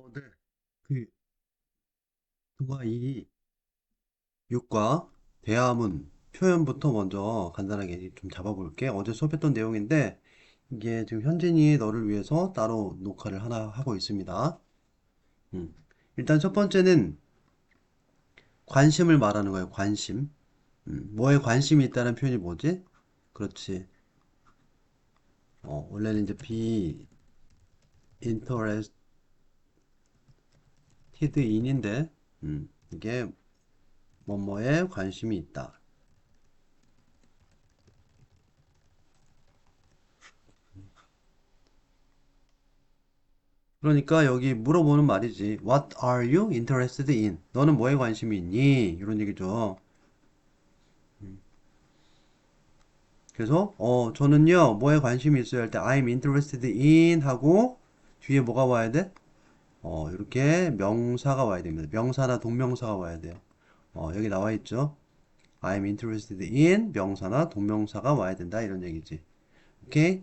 어, 네. 그, 동아 이 6과 대화문 표현부터 먼저 간단하게 좀 잡아볼게. 어제 수업했던 내용인데, 이게 지금 현진이 너를 위해서 따로 녹화를 하나 하고 있습니다. 음. 일단 첫 번째는 관심을 말하는 거예요. 관심. 음, 뭐에 관심이 있다는 표현이 뭐지? 그렇지. 어, 원래는 이제 be interested in인데, 음, 이게 뭐뭐에 관심이 있다. 그러니까 여기 물어보는 말이지. What are you interested in? 너는 뭐에 관심이 있니? 이런 얘기죠. 그래서 어 저는요 뭐에 관심이 있어요 할 때 I'm interested in 하고 뒤에 뭐가 와야 돼? 어 이렇게 명사가 와야 됩니다. 명사나 동명사가 와야 돼요. 어 여기 나와 있죠. I'm interested in 명사나 동명사가 와야 된다 이런 얘기지. 오케이?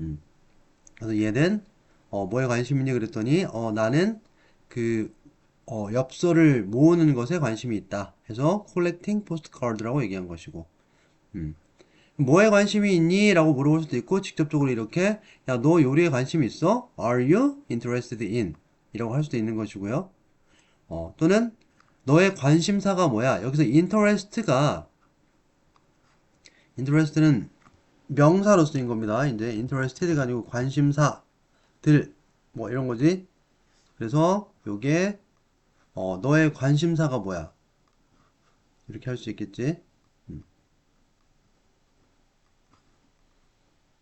음. 그래서 얘는 어 뭐에 관심 있니 그랬더니 어 나는 그 어, 엽서를 모으는 것에 관심이 있다. 해서 collecting postcard라고 얘기한 것이고. 음. 뭐에 관심이 있니? 라고 물어볼 수도 있고 직접적으로 이렇게 야 너 요리에 관심 있어? Are you interested in? 이라고 할 수도 있는 것이고요. 어, 또는 너의 관심사가 뭐야? 여기서 interest가 interest는 명사로 쓰인 겁니다. 이제 interested가 아니고 관심사들 뭐 이런 거지. 그래서 요게 어, 너의 관심사가 뭐야? 이렇게 할 수 있겠지.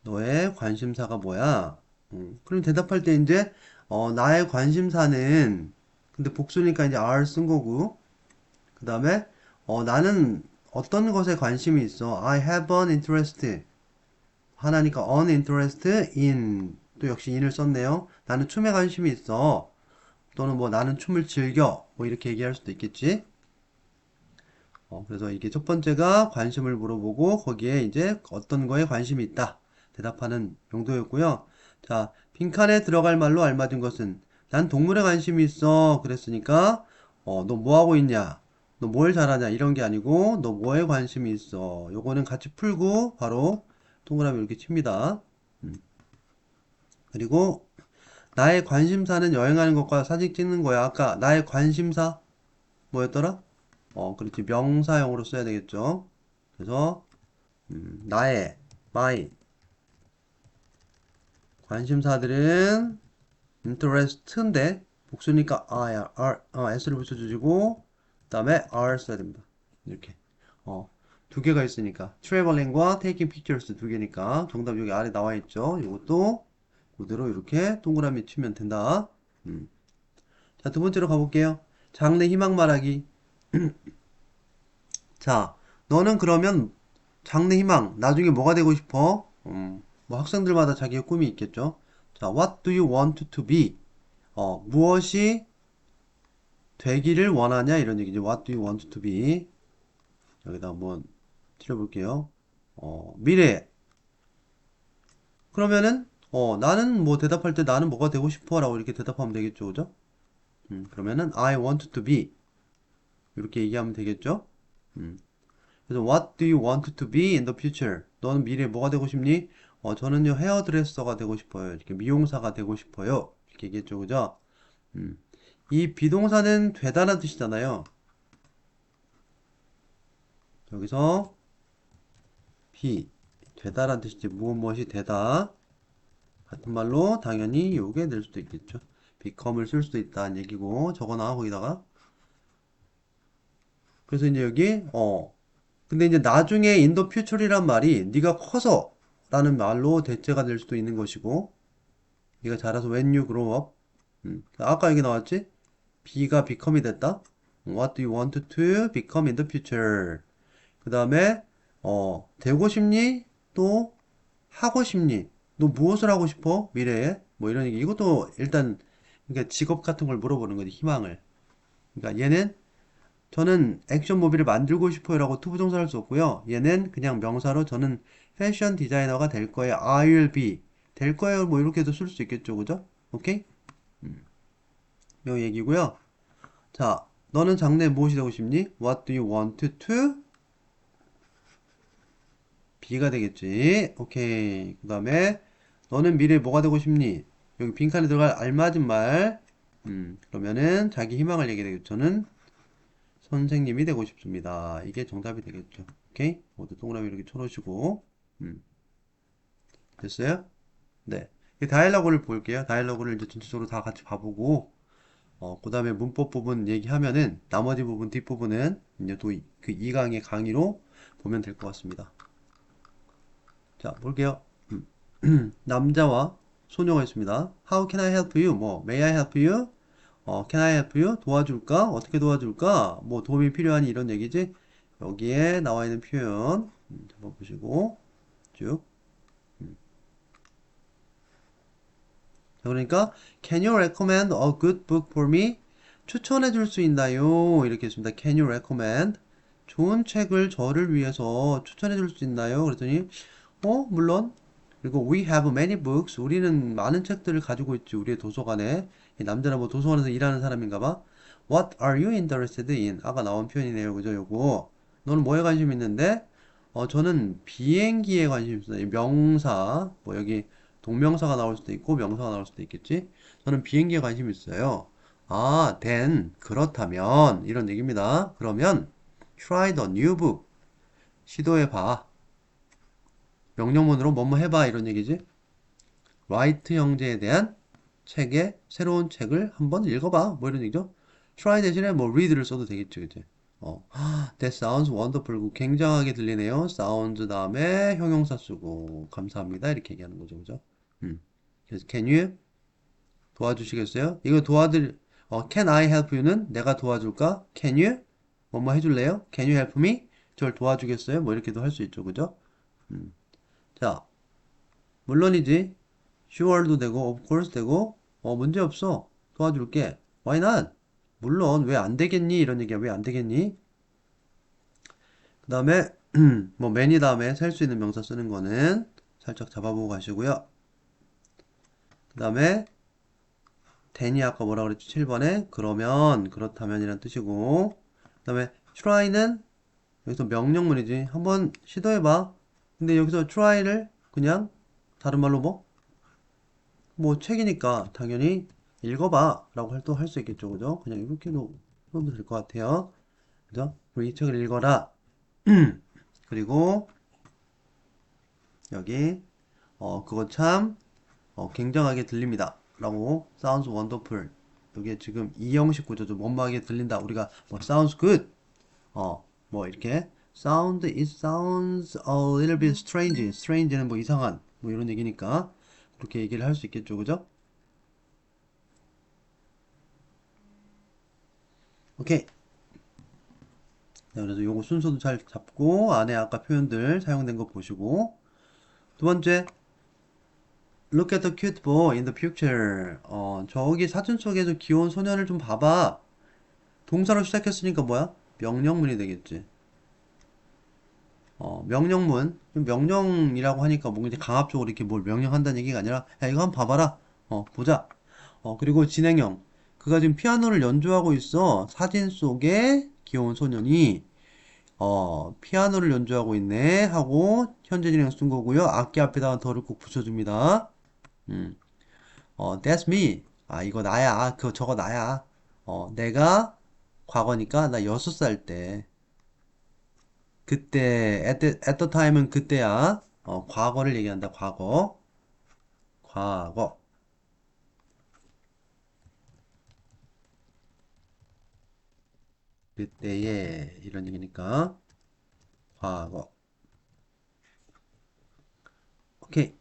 너의 관심사가 뭐야? 음, 그럼 대답할 때 이제 어, 나의 관심사는 근데 복수니까 이제 are 쓴 거고 그 다음에 어, 나는 어떤 것에 관심이 있어? I have an interest 하나니까 an interest in 또 역시 in을 썼네요. 나는 춤에 관심이 있어. 또는 뭐 나는 춤을 즐겨 뭐 이렇게 얘기할 수도 있겠지. 어, 그래서 이게 첫 번째가 관심을 물어보고 거기에 이제 어떤 거에 관심이 있다. 대답하는 용도였고요. 자, 빈칸에 들어갈 말로 알맞은 것은 난 동물에 관심이 있어. 그랬으니까 어, 너 뭐 하고 있냐? 너 뭘 잘하냐? 이런 게 아니고 너 뭐에 관심이 있어. 요거는 같이 풀고 바로 동그라미 이렇게 칩니다. 음. 그리고 나의 관심사는 여행하는 것과 사진 찍는 거야. 아까 나의 관심사 뭐였더라? 어, 그렇지. 명사형으로 써야 되겠죠. 그래서 음, 나의 my 관심사들은 interest인데 복수니까 r, r, 어, s를 붙여주시고 그 다음에 r 써야 됩니다. 이렇게 어, 두 개가 있으니까 traveling과 taking pictures 두 개니까 정답 여기 아래 나와 있죠. 이것도 그대로 이렇게 동그라미 치면 된다. 음. 자, 두 번째로 가볼게요. 장래 희망 말하기. 자, 너는 그러면 장래 희망, 나중에 뭐가 되고 싶어? 음, 뭐 학생들마다 자기의 꿈이 있겠죠. 자, what do you want to be? 어, 무엇이 되기를 원하냐 이런 얘기죠. What do you want to be? 여기다 한번 칠해볼게요. 어, 미래. 그러면은 어, 나는 뭐 대답할 때 나는 뭐가 되고 싶어 라고 이렇게 대답하면 되겠죠. 그죠? 음, 그러면은 I want to be 이렇게 얘기하면 되겠죠. 음. 그래서 What do you want to be in the future? 너는 미래에 뭐가 되고 싶니? 어, 저는요, 헤어드레서가 되고 싶어요. 이렇게 미용사가 되고 싶어요. 이렇게 얘기했죠. 그죠? 음. 이 비동사는 되다는 뜻이잖아요. 여기서 비, 되다란 뜻이지. 무엇 무엇이 되다. 같은 말로 당연히 요게 될 수도 있겠죠. become을 쓸 수도 있다는 얘기고, 적어놔, 거기다가. 그래서 이제 여기, 어. 근데 이제 나중에 in future이란 말이 네가 커서 라는 말로 대체가 될 수도 있는 것이고 네가 자라서 when you grow up 음. 아까 여기 나왔지? be가 become이 됐다 What do you want to become in the future 그 다음에 어 되고 싶니? 또 하고 싶니? 너 무엇을 하고 싶어? 미래에? 뭐 이런 얘기 이것도 일단 그러니까 직업 같은 걸 물어보는 거지 희망을 그러니까 얘는 저는 액션 모비를 만들고 싶어요 라고 투부정사 할수 없고요 얘는 그냥 명사로 저는 패션 디자이너가 될 거예요. I'll be. 될 거예요. 뭐 이렇게도 쓸 수 있겠죠. 그죠? 오케이? 음. 요 얘기고요. 자, 너는 장래 무엇이 되고 싶니? What do you want to? B가 되겠지. 오케이. 그 다음에 너는 미래에 뭐가 되고 싶니? 여기 빈칸에 들어갈 알맞은 말. 음, 그러면은 자기 희망을 얘기해 되겠죠. 저는 선생님이 되고 싶습니다. 이게 정답이 되겠죠. 오케이? 모두 동그라미 이렇게 쳐놓으시고. 음. 됐어요? 네. 이 다이얼로그를 볼게요. 다이얼로그를 이제 전체적으로 다 같이 봐보고, 어, 그 다음에 문법 부분 얘기하면은, 나머지 부분, 뒷부분은 이제 또 그 2강의 강의로 보면 될 것 같습니다. 자, 볼게요. 음. 남자와 소녀가 있습니다. How can I help you? 뭐, may I help you? 어, can I help you? 도와줄까? 어떻게 도와줄까? 뭐, 도움이 필요하니? 이런 얘기지? 여기에 나와 있는 표현, 음, 한번 보시고, 쭉. 자, 그러니까 Can you recommend a good book for me? 추천해 줄 수 있나요? 이렇게 했습니다. Can you recommend? 좋은 책을 저를 위해서 추천해 줄 수 있나요? 그랬더니 어, 물론. 그리고 we have many books. 우리는 많은 책들을 가지고 있지. 우리의 도서관에. 이 남자는 뭐 도서관에서 일하는 사람인가 봐. What are you interested in? 아까 나온 표현이네요. 그죠? 요거. 너는 뭐에 관심 있는데? 어, 저는 비행기에 관심 있어요. 이 명사. 뭐 여기 동명사가 나올 수도 있고 명사가 나올 수도 있겠지? 저는 비행기에 관심 있어요. 아, then 그렇다면 이런 얘기입니다. 그러면 try the new book. 시도해 봐. 명령문으로 뭐뭐 해봐 이런 얘기지. 라이트 형제에 대한 책의 새로운 책을 한번 읽어봐. 뭐 이런 얘기죠. try 대신에 뭐 read를 써도 되겠죠, 이제. 어, that sounds wonderful. 굉장하게 들리네요. sounds 다음에 형용사 쓰고 감사합니다. 이렇게 얘기하는 거죠, 그죠? 음. 그래서 can you 도와주시겠어요? 이거 도와드릴 어, can I help you는 내가 도와줄까? can you 뭐뭐 해줄래요? can you help me? 저를 도와주겠어요? 뭐 이렇게도 할 수 있죠, 그죠? 음. 자, 물론이지. Sure도 되고, of course 되고, 어, 문제 없어. 도와줄게. why not? 물론, 왜 안 되겠니? 이런 얘기야. 왜 안 되겠니? 그 다음에, 뭐, many 다음에 셀 수 있는 명사 쓰는 거는 살짝 잡아보고 가시고요. 그 다음에, then이 아까 뭐라 그랬지? 7번에, 그러면, 그렇다면 이란 뜻이고, 그 다음에, try는 여기서 명령문이지. 한번 시도해봐. 근데 여기서 try를 그냥 다른 말로 뭐? 뭐 책이니까 당연히 읽어봐 라고 또할 수 있겠죠. 그죠? 그냥 이렇게도 하면 될것 같아요. 그죠? 그리고 이 책을 읽어라. 그리고 여기 어 그거 참 어, 굉장하게 들립니다. 라고 sounds wonderful. 여기에 지금 이 형식 구조죠. 원막하게 들린다. 우리가 뭐 sounds good? 어뭐 이렇게 sound it sounds a little bit strange. Strange는 뭐 이상한 뭐 이런 얘기니까 그렇게 얘기를 할 수 있겠죠 그죠? 오케이. 자, 그래서 요거 순서도 잘 잡고 안에 아까 표현들 사용된 거 보시고. 두 번째 Look at the cute boy in the picture. 어 저기 사진 속에서 귀여운 소년을 좀 봐봐. 동사로 시작했으니까 뭐야? 명령문이 되겠지 어, 명령문. 명령이라고 하니까 뭔가 강압적으로 이렇게 뭘 명령한다는 얘기가 아니라, 야, 이거 한번 봐봐라. 어, 보자. 어, 그리고 진행형. 그가 지금 피아노를 연주하고 있어. 사진 속에 귀여운 소년이, 어, 피아노를 연주하고 있네. 하고, 현재 진행 쓴 거고요. 악기 앞에다가 덜을 꼭 붙여줍니다. 음. 어, that's me. 아, 이거 나야. 그, 저거 나야. 어, 내가 과거니까 나 여섯 살 때. 그때 at the, at the time은 그때야. 어, 과거를 얘기한다. 과거. 과거. 그때에 이런 얘기니까 과거. 오케이.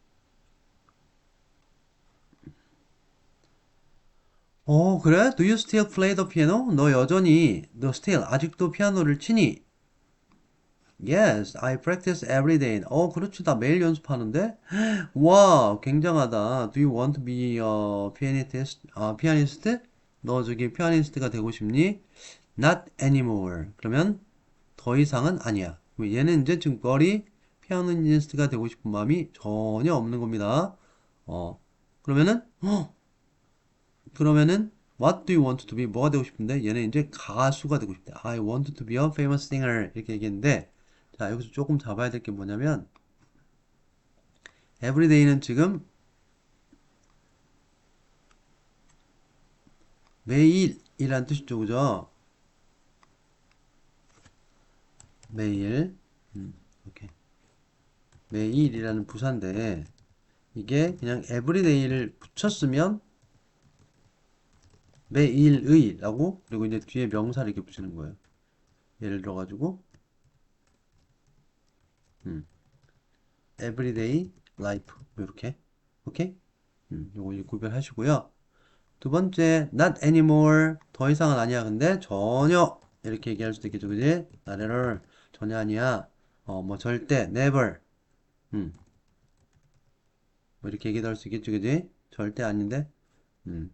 어, 그래? Do you still play the piano? 너 여전히, 너 still, 아직도 피아노를 치니? Yes, I practice every day. 어, 그렇지. 나 매일 연습하는데? 와, 굉장하다. Do you want to be a pianist? 아, 피아니스트? 너 저기 피아니스트가 되고 싶니? Not anymore. 그러면 더 이상은 아니야. 얘는 이제 지금 거리 피아니스트가 되고 싶은 마음이 전혀 없는 겁니다. 어, 그러면은, 어, 그러면은 What do you want to be? 뭐가 되고 싶은데? 얘는 이제 가수가 되고 싶대. I want to be a famous singer. 이렇게 얘기했는데, 자, 여기서 조금 잡아야 될 게 뭐냐면, everyday는 지금 매일이란 뜻이죠, 그죠? 매일, 음, 오케이. 매일이라는 부사인데, 이게 그냥 everyday를 붙였으면 매일의 라고 그리고 이제 뒤에 명사를 이렇게 붙이는 거예요. 예를 들어 가지고 음. everyday life 이렇게 오케이? 음, 요거 구별하시고요. 두 번째 not anymore 더 이상은 아니야. 근데 전혀 이렇게 얘기할 수도 있겠죠. 그지? not at all 전혀 아니야. 어, 뭐 절대 never 음. 뭐 이렇게 얘기도 할 수 있겠죠. 그지? 절대 아닌데 음.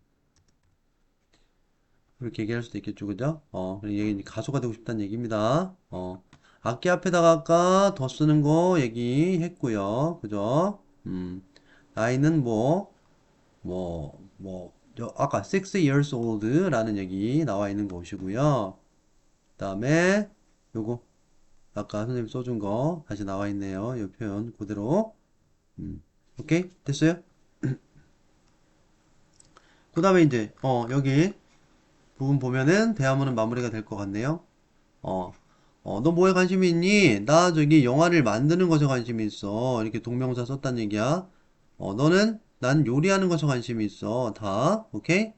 그렇게 얘기할 수도 있겠죠, 그죠? 어, 얘기 가수가 되고 싶다는 얘기입니다. 어, 악기 앞에다가 아까 더 쓰는 거 얘기했고요, 그죠? 음, 나이는 뭐, 뭐, 뭐, 저 아까 6 years old라는 얘기 나와 있는 것이고요. 그 다음에 요거 아까 선생님 써준 거 다시 나와 있네요. 이 표현 그대로. 음, 오케이 됐어요? 그 다음에 이제 어 여기 부분 보면은 대화문은 마무리가 될 것 같네요. 어, 어, 너 뭐에 관심이 있니? 나 저기 영화를 만드는 것에 관심이 있어. 이렇게 동명사 썼단 얘기야. 어, 너는 난 요리하는 것에 관심이 있어. 다, 오케이?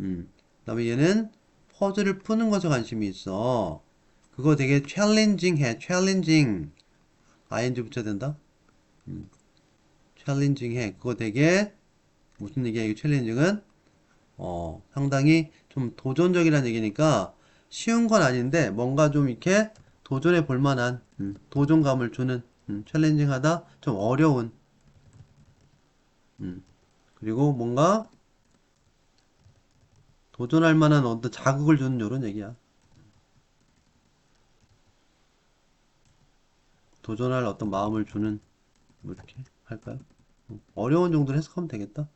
음. 그 다음에 얘는 퍼즐을 푸는 것에 관심이 있어. 그거 되게 챌린징 해. 챌린징. ing 붙여야 된다? 음. 챌린징 해. 그거 되게, 무슨 얘기야, 이 챌린징은? 어, 상당히 좀 도전적이라는 얘기니까 쉬운 건 아닌데 뭔가 좀 이렇게 도전해 볼 만한 음, 도전감을 주는 음, 챌린징하다 좀 어려운 음, 그리고 뭔가 도전할 만한 어떤 자극을 주는 이런 얘기야. 도전할 어떤 마음을 주는 뭐 이렇게 할까요? 음, 어려운 정도로 해석하면 되겠다.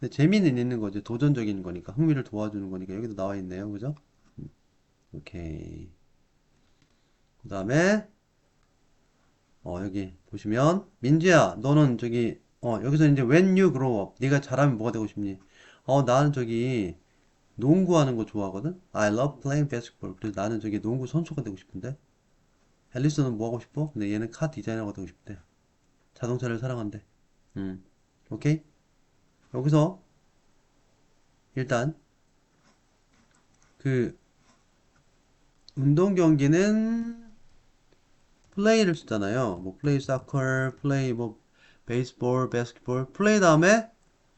근데 재미는 있는 거지. 도전적인 거니까. 흥미를 도와주는 거니까. 여기도 나와 있네요. 그죠? 음, 오케이. 그 다음에, 어, 여기 보시면, 민지야, 너는 저기, 어, 여기서 이제 when you grow up. 네가 자라면 뭐가 되고 싶니? 어, 나는 저기, 농구하는 거 좋아하거든? I love playing basketball. 그래서 나는 저기 농구 선수가 되고 싶은데? 앨리스는 뭐 하고 싶어? 근데 얘는 카 디자이너가 되고 싶대. 자동차를 사랑한대. 음, 오케이? 여기서 일단 그 운동 경기는 플레이를 쓰잖아요. 뭐 플레이 사커, 플레이 뭐 베이스볼, 바스켓볼, 플레이 다음에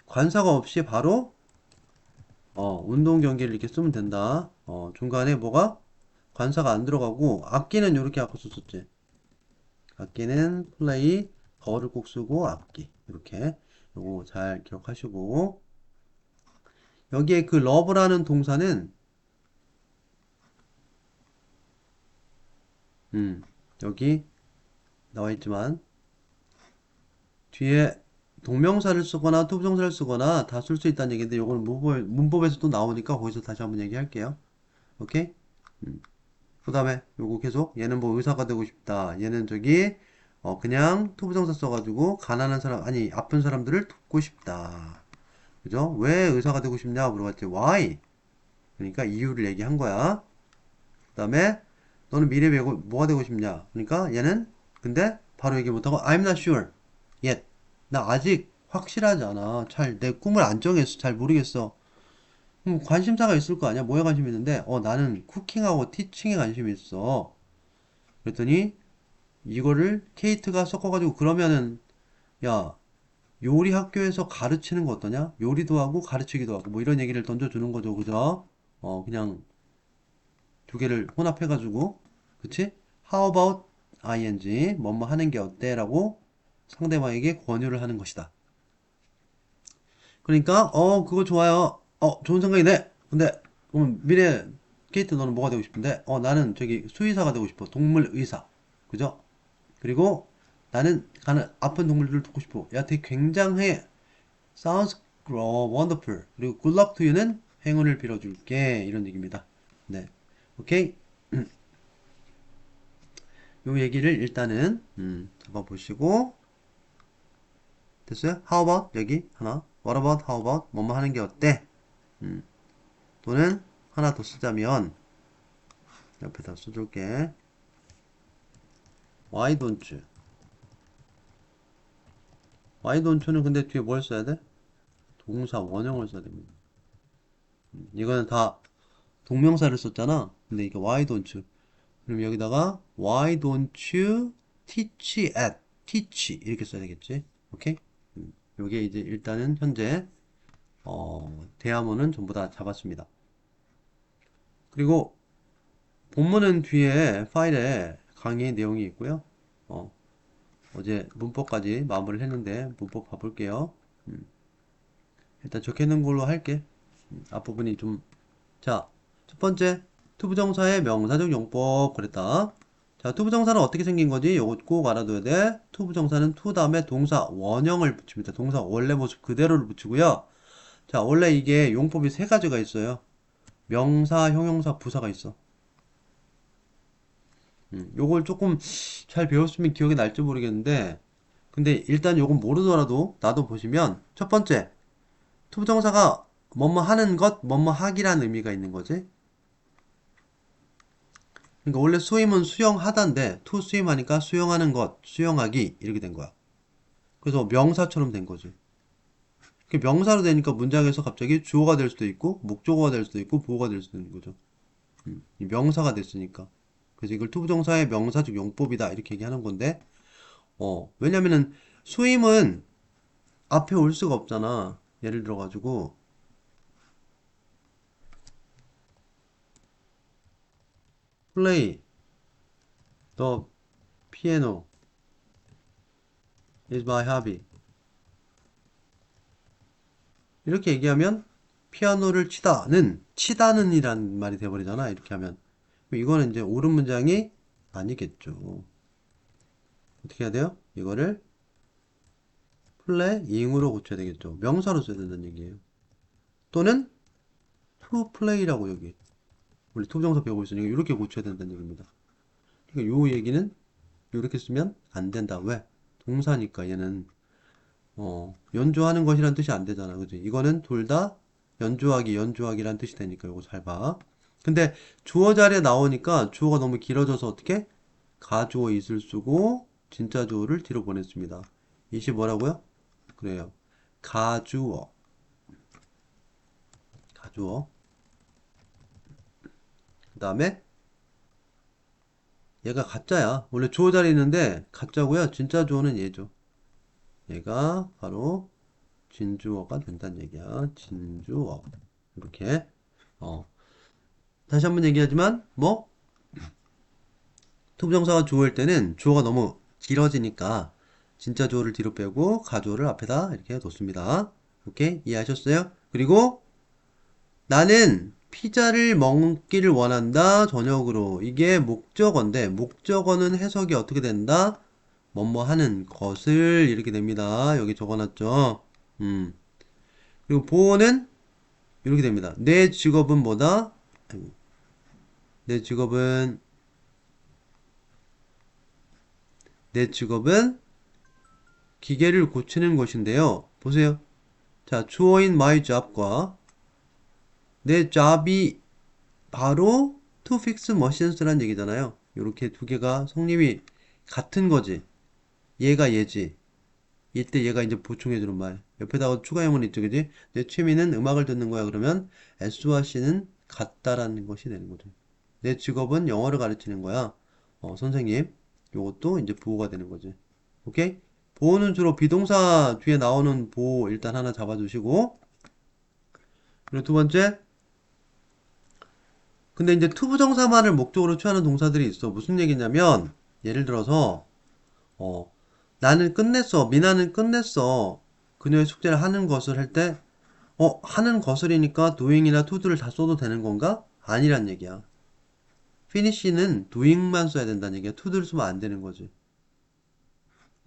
관사가 없이 바로 어, 운동 경기를 이렇게 쓰면 된다. 어, 중간에 뭐가 관사가 안 들어가고 악기는 이렇게 아까 썼었지. 악기는 플레이, 거를 꼭 쓰고 악기 이렇게 요거 잘 기억하시고. 여기에 그 love라는 동사는 음 여기 나와 있지만 뒤에 동명사를 쓰거나 투부정사를 쓰거나 다 쓸 수 있다는 얘기인데 요거는 문법, 문법에서 또 나오니까 거기서 다시 한번 얘기할게요. 오케이? 음. 그 다음에 요거 계속 얘는 뭐 의사가 되고 싶다. 얘는 저기 어, 그냥 투부정사 써가지고 가난한 사람, 아니, 아픈 사람들을 돕고 싶다. 그죠? 왜 의사가 되고 싶냐 물어봤지. Why? 그러니까 이유를 얘기한 거야. 그 다음에 너는 미래에 뭐- 뭐가 되고 싶냐? 그러니까 얘는 근데 바로 얘기 못하고 I'm not sure yet. 나 아직 확실하지 않아. 잘 내 꿈을 안 정했어. 잘 모르겠어. 그럼 관심사가 있을 거 아니야? 뭐에 관심 있는데? 어, 나는 쿠킹하고 티칭에 관심이 있어. 그랬더니 이거를 케이트가 섞어가지고 그러면은 야 요리 학교에서 가르치는 거 어떠냐? 요리도 하고 가르치기도 하고 뭐 이런 얘기를 던져주는 거죠, 그죠? 어 그냥 두 개를 혼합해가지고 그치? How about ing 뭐뭐 하는 게 어때? 라고 상대방에게 권유를 하는 것이다. 그러니까 어 그거 좋아요. 어 좋은 생각이네. 근데 그럼 미래 케이트 너는 뭐가 되고 싶은데? 어 나는 저기 수의사가 되고 싶어. 동물 의사. 그죠? 그리고 나는 가는 아픈 동물들을 돕고 싶어. 야, 되게 굉장해. Sounds 어, wonderful. 그리고 good luck to you는 행운을 빌어줄게. 이런 얘기입니다. 네. 오케이. 요 얘기를 일단은, 음, 잡아보시고. 됐어요? How about? 여기 하나. What about? How about? 뭐뭐 하는 게 어때? 음. 또는 하나 더 쓰자면, 옆에다 써줄게. Why don't you? Why don't you는 근데 뒤에 뭘 써야 돼? 동사 원형을 써야 됩니다. 음, 이거는 다 동명사를 썼잖아. 근데 이게 why don't you? 그럼 여기다가 why don't you teach at teach 이렇게 써야 되겠지. 오케이? 음, 요게 이제 일단은 현재 어, 대화문은 전부 다 잡았습니다. 그리고 본문은 뒤에 파일에 강의 내용이 있고요. 어, 어제 문법까지 마무리를 했는데 문법 봐볼게요. 음. 일단 적혀있는 걸로 할게. 음, 앞부분이 좀. 자, 첫 번째. 투부정사의 명사적 용법. 그랬다. 자, 투부정사는 어떻게 생긴 거지? 요거 꼭 알아둬야 돼. 투부정사는 투 다음에 동사 원형을 붙입니다. 동사 원래 모습 그대로를 붙이고요. 자, 원래 이게 용법이 세 가지가 있어요. 명사, 형용사, 부사가 있어. 음, 요걸 조금 잘 배웠으면 기억이 날지 모르겠는데, 근데 일단 요건 모르더라도 나도 보시면 첫 번째, 투부정사가 뭐뭐 하는 것, 뭐뭐 하기라는 의미가 있는 거지. 그러니까 원래 수임은 수영하다인데 투 수임하니까 수영하는 것, 수영하기 이렇게 된 거야. 그래서 명사처럼 된 거지. 그 명사로 되니까 문장에서 갑자기 주어가 될 수도 있고 목적어가 될 수도 있고 보어가 될 수도 있는 거죠. 음, 이 명사가 됐으니까. 그래서 이걸 투부정사의 명사적 용법이다 이렇게 얘기하는 건데, 어 왜냐면은 수임은 앞에 올 수가 없잖아. 예를 들어 가지고 play the piano is my hobby. 이렇게 얘기하면 피아노를 치다는 치다는 이란 말이 돼버리잖아. 이렇게 하면 이거는 이제 옳은 문장이 아니겠죠. 어떻게 해야 돼요? 이거를 플레잉으로 고쳐야 되겠죠. 명사로 써야 된다는 얘기예요. 또는 to play라고 여기 우리 투부정사 배우고 있으니까 이렇게 고쳐야 된다는 얘기입니다. 그러니까 요 얘기는 이렇게 쓰면 안 된다. 왜? 동사니까 얘는 어, 연주하는 것이란 뜻이 안 되잖아. 그지? 이거는 둘 다 연주하기, 연주하기란 뜻이 되니까 이거 잘 봐. 근데 주어 자리에 나오니까 주어가 너무 길어져서 어떻게? 가주어 있을 쓰고 진짜 주어를 뒤로 보냈습니다. 이시 뭐라고요? 그래요. 가주어. 가주어. 그 다음에 얘가 가짜야. 원래 주어 자리에 있는데 가짜고요. 진짜 주어는 얘죠. 얘가 바로 진주어가 된다는 얘기야. 진주어. 이렇게. 어. 다시 한번 얘기하지만 뭐 투부정사가 주어일 때는 주어가 너무 길어지니까 진짜 주어를 뒤로 빼고 가주어를 앞에다 이렇게 놓습니다. 오케이? 이해하셨어요? 그리고 나는 피자를 먹기를 원한다. 저녁으로. 이게 목적어인데 목적어는 해석이 어떻게 된다? 뭐뭐 하는 것을 이렇게 됩니다. 여기 적어놨죠. 음. 그리고 보호는 이렇게 됩니다. 내 직업은 뭐다? 아이고. 내 직업은 내 직업은 기계를 고치는 것인데요. 보세요. 자, 주어인 my job과 내 job이 바로 to fix machines란 얘기잖아요. 이렇게 두 개가 성립이 같은 거지. 얘가 얘지. 이때 얘가 이제 보충해주는 말. 옆에다가 추가형은 그지? 내 취미는 음악을 듣는 거야. 그러면 S와 C는 같다라는 것이 되는 거죠. 내 직업은 영어를 가르치는 거야. 어, 선생님. 요것도 이제 부호가 되는 거지. 오케이? 보호는 주로 비동사 뒤에 나오는 보호 일단 하나 잡아주시고. 그리고 두 번째. 근데 이제 투부정사만을 목적으로 취하는 동사들이 있어. 무슨 얘기냐면, 예를 들어서, 어, 나는 끝냈어. 미나는 끝냈어. 그녀의 숙제를 하는 것을 할 때, 어, 하는 것을이니까 doing이나 to도를 다 써도 되는 건가? 아니란 얘기야. Finish는 doing만 써야 된다는 얘기야. to를 쓰면 안 되는 거지.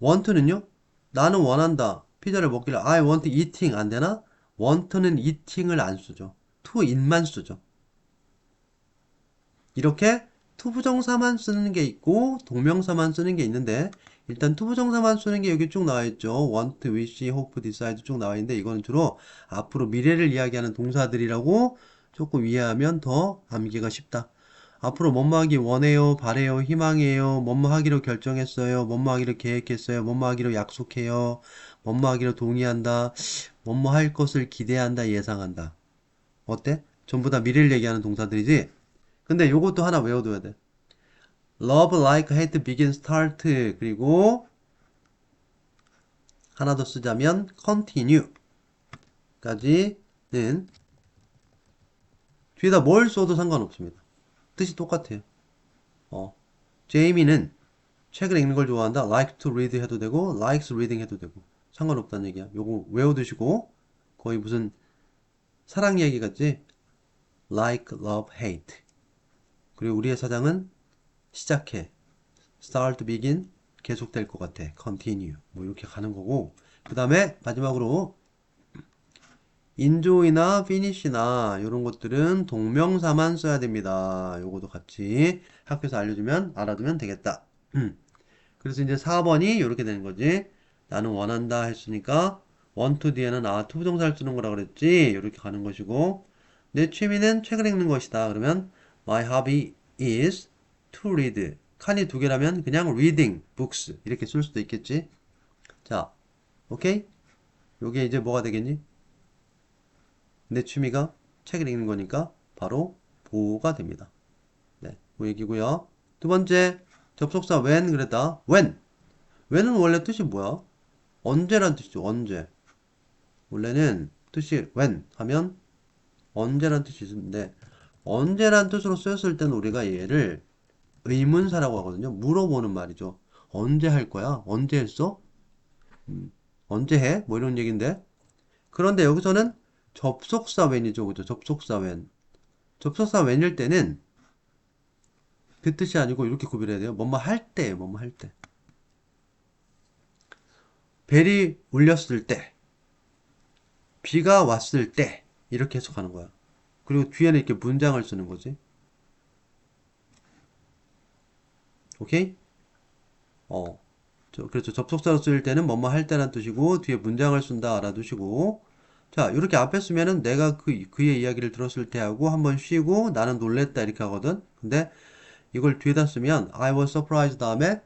want는요? 나는 원한다. 피자를 먹기를 I want eating 안 되나? want는 eating을 안 쓰죠. to eat만 쓰죠. 이렇게 투부정사만 쓰는 게 있고 동명사만 쓰는 게 있는데 일단 투부정사만 쓰는 게 여기 쭉 나와 있죠. want, wish, hope, decide 쭉 나와 있는데 이거는 주로 앞으로 미래를 이야기하는 동사들이라고 조금 이해하면 더 암기가 쉽다. 앞으로 뭐뭐 하기 원해요, 바래요, 희망해요, 뭐뭐 하기로 결정했어요, 뭐뭐 하기로 계획했어요, 뭐뭐 하기로 약속해요, 뭐뭐 하기로 동의한다, 뭐뭐 할 것을 기대한다, 예상한다. 어때? 전부 다 미래를 얘기하는 동사들이지? 근데 요것도 하나 외워둬야 돼. love, like, hate, begin, start 그리고 하나 더 쓰자면 continue 까지는 뒤에다 뭘 써도 상관없습니다. 뜻이 똑같아요. 어, 제이미는 책을 읽는 걸 좋아한다. like to read 해도 되고 likes reading 해도 되고 상관없다는 얘기야. 요거 외워두시고 거의 무슨 사랑 얘기 같지? like, love, hate. 그리고 우리의 사장은 시작해. start, begin 계속될 것 같아. continue. 뭐 이렇게 가는 거고. 그 다음에 마지막으로 enjoy나 finish나 이런 것들은 동명사만 써야 됩니다. 요거도 같이 학교에서 알려주면 알아두면 되겠다. 음. 그래서 이제 4번이 이렇게 되는 거지. 나는 원한다 했으니까 to 뒤에는 아 투부정사를 쓰는 거라 그랬지. 이렇게 가는 것이고 내 취미는 책을 읽는 것이다. 그러면 my hobby is to read. 칸이 두 개라면 그냥 reading books 이렇게 쓸 수도 있겠지. 자, 오케이? 요게 이제 뭐가 되겠니? 내 취미가 책을 읽는 거니까 바로 보호가 됩니다. 네, 그 얘기고요. 두 번째, 접속사 when 그랬다. when. when은 원래 뜻이 뭐야? 언제란 뜻이죠. 언제. 원래는 뜻이 when 하면 언제란 뜻이 있는데 언제란 뜻으로 쓰였을 때는 우리가 얘를 의문사라고 하거든요. 물어보는 말이죠. 언제 할 거야? 언제 했어? 음, 언제 해? 뭐 이런 얘기인데. 그런데 여기서는 접속사 when이죠. 그죠? 접속사 when. 접속사 when일 때는 그 뜻이 아니고 이렇게 구별해야 돼요. 뭐뭐 할 때, 뭐뭐 할 때. 벨이 울렸을 때, 비가 왔을 때, 이렇게 해석하는 거야. 그리고 뒤에는 이렇게 문장을 쓰는 거지. 오케이? 어. 저, 그렇죠. 접속사로 쓸 때는 뭐뭐 할 때란 뜻이고, 뒤에 문장을 쓴다 알아두시고, 자, 이렇게 앞에 쓰면은 내가 그, 그의 이야기를 들었을 때 하고 한번 쉬고 나는 놀랬다 이렇게 하거든. 근데 이걸 뒤에다 쓰면 I was surprised 다음에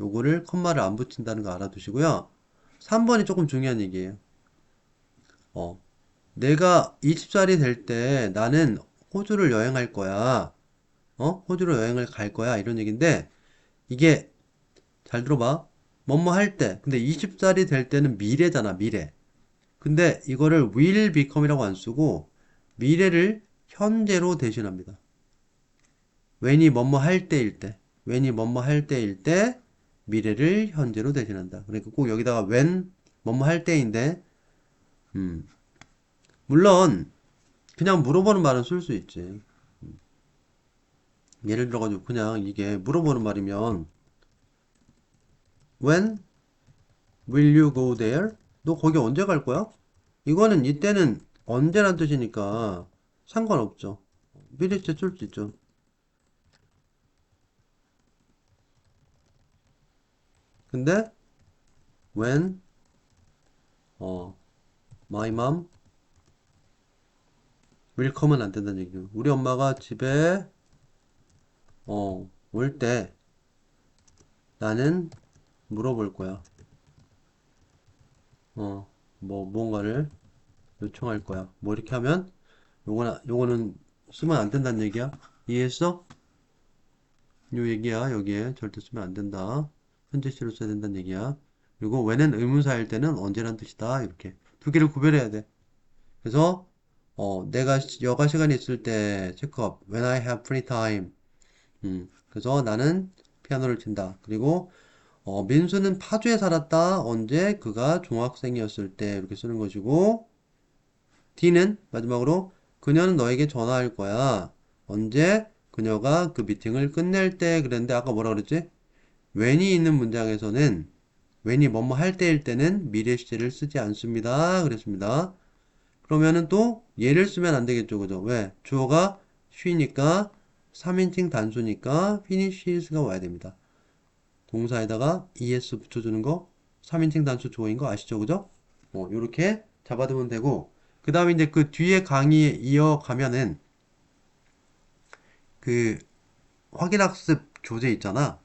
요거를 컴마를 안 붙인다는 거 알아두시고요. 3번이 조금 중요한 얘기예요. 어. 내가 20살이 될 때 나는 호주를 여행할 거야. 어? 호주로 여행을 갈 거야. 이런 얘기인데 이게 잘 들어봐. 뭐뭐 할 때. 근데 20살이 될 때는 미래잖아, 미래. 근데 이거를 will become이라고 안 쓰고 미래를 현재로 대신합니다. when이 뭐뭐 할 때일 때, when이 뭐뭐 할 때일 때 미래를 현재로 대신한다. 그러니까 꼭 여기다가 when 뭐뭐 할 때인데, 음, 물론 그냥 물어보는 말은 쓸 수 있지. 음. 예를 들어가지고 그냥 이게 물어보는 말이면 when will you go there? 너 거기 언제 갈 거야? 이거는 이때는 언제란 뜻이니까 상관없죠. 미리 쓸수 있죠. 근데 when 어 my mom will come은 안 된다는 얘기죠. 우리 엄마가 집에 어 올 때 나는 물어볼 거야. 어, 뭐, 뭔가를 요청할 거야. 뭐, 이렇게 하면, 요거는, 요거는 쓰면 안 된다는 얘기야. 이해했어? 요 얘기야, 여기에. 절대 쓰면 안 된다. 현재 시로 써야 된다는 얘기야. 그리고 when은 의문사일 때는 언제란 뜻이다. 이렇게. 두 개를 구별해야 돼. 그래서, 어, 내가 시- 여가 시간이 있을 때, 체크업. When I have free time. 음, 그래서 나는 피아노를 친다. 그리고, 어, 민수는 파주에 살았다. 언제? 그가 중학생이었을 때 이렇게 쓰는 것이고 D는 마지막으로 그녀는 너에게 전화할 거야. 언제? 그녀가 그 미팅을 끝낼 때 그랬는데 아까 뭐라 그랬지? when이 있는 문장에서는 when이 뭐뭐 할 때일 때는 미래 시제를 쓰지 않습니다. 그랬습니다. 그러면은 또 얘를 쓰면 안 되겠죠. 그죠? 왜? 주어가 she니까 3인칭 단수니까 finishes,가 와야 됩니다. 동사에다가 es 붙여주는 거 3인칭 단수 주어인 거 아시죠? 그죠? 어, 요렇게 잡아두면 되고 그 다음에 이제 그 뒤에 강의에 이어가면은 그 확인학습 교재 있잖아.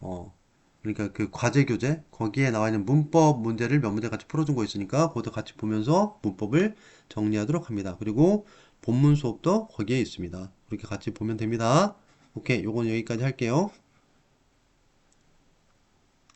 어, 그러니까 그 과제 교재 거기에 나와 있는 문법 문제를 몇 문제 같이 풀어준 거 있으니까 그것도 같이 보면서 문법을 정리하도록 합니다. 그리고 본문 수업도 거기에 있습니다. 그렇게 같이 보면 됩니다. 오케이, 요건 여기까지 할게요.